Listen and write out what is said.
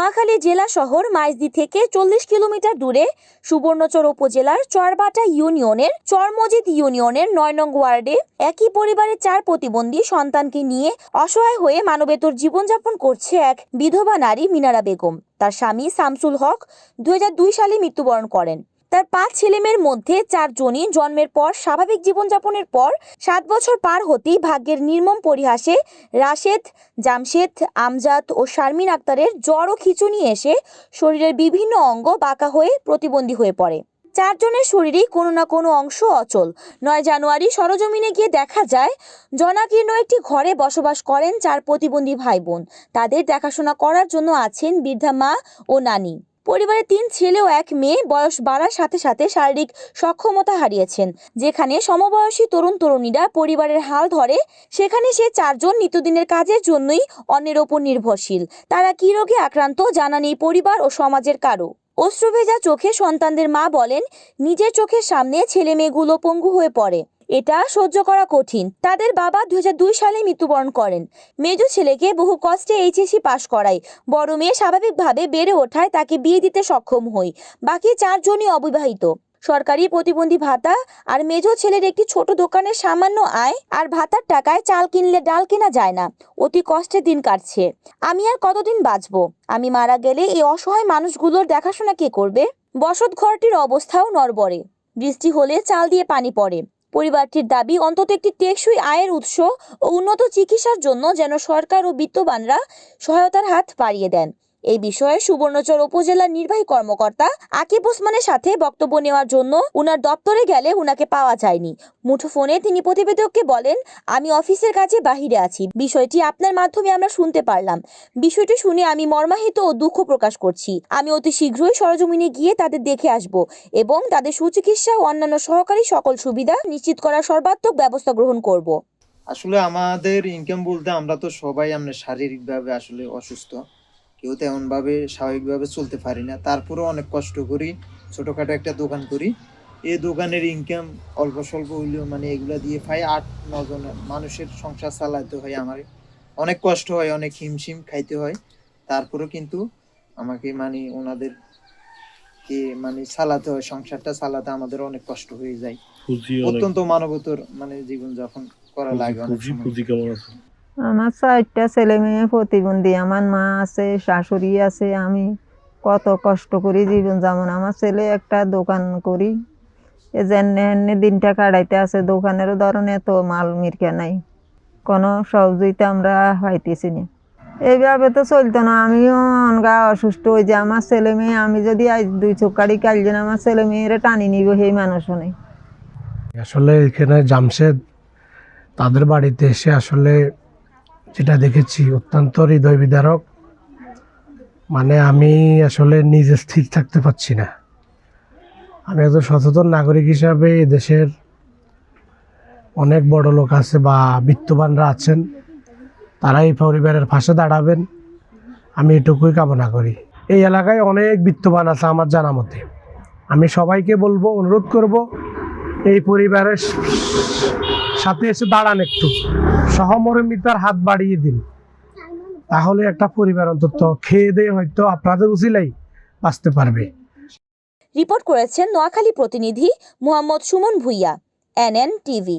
নোয়াখালী জেলা শহর মাইজদি থেকে চল্লিশ কিলোমিটার দূরে সুবর্ণচর উপজেলার চরবাটা ইউনিয়নের চরমজিদ ইউনিয়নের নয় নং ওয়ার্ডে একই পরিবারের চার প্রতিবন্ধী সন্তানকে নিয়ে অসহায় হয়ে মানবেতর জীবনযাপন করছে এক বিধবা নারী মিনারা বেগম। তার স্বামী শামসুল হক দুই হাজার দুই সালে মৃত্যুবরণ করেন। তার পাঁচ ছেলেমেয়ের মধ্যে চারজনই জন্মের পর, স্বাভাবিক জীবনযাপনের পর সাত বছর পার হতেই ভাগ্যের নির্মম পরিহাসে রাশেদ, জামশেদ, আমজাদ ও শারমিন আক্তারের জ্বর ও খিঁচুনি এসে শরীরের বিভিন্ন অঙ্গ বাঁকা হয়ে প্রতিবন্ধী হয়ে পড়ে। চারজনের শরীরেই কোনো না কোনো অংশ অচল। নয় জানুয়ারি সরজমিনে গিয়ে দেখা যায়, জনাকীর্ণ একটি ঘরে বসবাস করেন চার প্রতিবন্ধী ভাই বোন তাদের দেখাশোনা করার জন্য আছেন বৃদ্ধা মা ও নানি। পরিবারে তিন ছেলে ও এক মেয়ে বয়স বাড়ার সাথে সাথে শারীরিক সক্ষমতা হারিয়েছেন। যেখানে সমবয়সী তরুণ তরুণীরা পরিবারের হাল ধরে, সেখানে সে চারজন নিত্যদিনের কাজের জন্যই অন্যের ওপর নির্ভরশীল। তারা কী রোগে আক্রান্ত জানা নেই পরিবার ও সমাজের কারও। অশ্রুভেজা চোখে সন্তানদের মা বলেন, নিজের চোখের সামনে ছেলে মেয়েগুলো পঙ্গু হয়ে পড়ে। এটা সহ্য করা কঠিন। তাদের বাবা দুই হাজার দুই সালে মৃত্যুবরণ করেন। মেজো ছেলেকে বহু কষ্টে এইচএসসি পাশ করাই বড় মেয়ে স্বাভাবিকভাবে বেড়ে ওঠায়, তাকে বিয়ে দিতে সক্ষম হই। বাকি চারজনই অবিবাহিত। সরকারি প্রতিবন্ধী ভাতা আর মেজো ছেলের একটি ছোট দোকানের সামান্য আয় আর ভাতার টাকায় চাল কিনলে ডাল কেনা যায় না। অতি কষ্টে দিন কাটছে। আমি আর কতদিন বাঁচবো? আমি মারা গেলে এই অসহায় মানুষগুলোর দেখাশোনা কে করবে? বসত ঘরটির অবস্থাও নড়বড়ে। বৃষ্টি হলে চাল দিয়ে পানি পড়ে। পরিবারটির দাবি, অন্তত একটি টেকসই আয়ের উৎস ও উন্নত চিকিৎসার জন্য যেন সরকার ও বিত্তবানরা সহায়তার হাত বাড়িয়ে দেন। এই বিষয়ে সুবর্ণচর উপজেলার নির্বাহী কর্মকর্তা আকিব ওসমানের সাথে বক্তব্য নেওয়ার জন্য উনার দপ্তরে গেলে উনাকে পাওয়া যায়নি। মুঠোফোনে তিনি প্রতিবেদককে বলেন, আমি অফিসের কাছে বাহিরে আছি। বিষয়টি আপনার মাধ্যমে আমরা শুনতে পারলাম। বিষয়টি শুনে আমি মর্মাহিত ও দুঃখ প্রকাশ করছি। আমি অতি শীঘ্রই সরজমিনে গিয়ে তাদের দেখে আসব এবং তাদের সুচিকিৎসা ও অন্যান্য সহকারী সকল সুবিধা নিশ্চিত করার সর্বাত্মক ব্যবস্থা গ্রহণ করব। আসলে আমাদের ইনকাম বলতে আমরা তো সবাই আমরা শারীরিকভাবে আসলে অসুস্থ। কেউ তেমন ভাবে স্বাভাবিকভাবে চলতে পারি না। তারপরেও অনেক কষ্ট করি ছোটখাটো একটা দোকান করি। এই দোকানের ইনকাম অল্প স্বল্প হইলেও মানে এগুলা দিয়ে পাই আট নজন মানুষের সংসার চালাতে হয় আমার। অনেক কষ্ট হয় অনেক হিমশিম খাইতে হয়। তারপরেও কিন্তু আমাকে মানে ওনাদের কে মানে চালাতে হয় সংসারটা চালাতে আমাদের অনেক কষ্ট হয়ে যায়। অত্যন্ত মানবতর মানে জীবন যাপন করা লাগে অনেক সময়। আমার চারটা ছেলে মেয়ে প্রতিবন্ধী, আমার মা আছে, শাশুড়ি আছে, আমি কত কষ্ট করি জীবন যেমন আমার ছেলে একটা দোকান করি, এ যেনে এনে দিনটা কাটাইতে আছে, দোকানেরও ধরনের এত মাল মিরকা নাই, কোনো সহযোগিতা আমরা পাইতেছি না। এইভাবে তো চলতো না, আমিও অনগা অসুস্থ হয়ে যে আমার ছেলে মেয়ে, আমি যদি আজ দুই চোখাড়ি কালজন আমার ছেলে মেয়েরা টানি নিব, সেই মানুষও নেই। আসলে এখানে জামশেদ তাদের বাড়িতে এসে আসলে যেটা দেখেছি, অত্যন্ত হৃদয় বিদারক মানে আমি আসলে নিজে স্থির থাকতে পারছি না। আমি একজন সচেতন নাগরিক হিসাবে দেশের অনেক বড় লোক আছে বা বিত্তবানরা আছেন। তারা এই পরিবারের পাশে দাঁড়াবেন। আমি এটুকুই কামনা করি। এই এলাকায় অনেক বিত্তবান আছে আমার জানা মতে। আমি সবাইকে বলব, অনুরোধ করব, এই পরিবারের সাথে এসে দাঁড়ান একটু। সহমর্মিতার হাত বাড়িয়ে দিন। তাহলে একটা পরিবার অন্তত খেয়ে দিয়ে হয়তো আপনাদের উচিলাই বাঁচতে পারবে। রিপোর্ট করেছেন নোয়াখালী প্রতিনিধি মোহাম্মদ সুমন ভুইয়া, এনএন টিভি।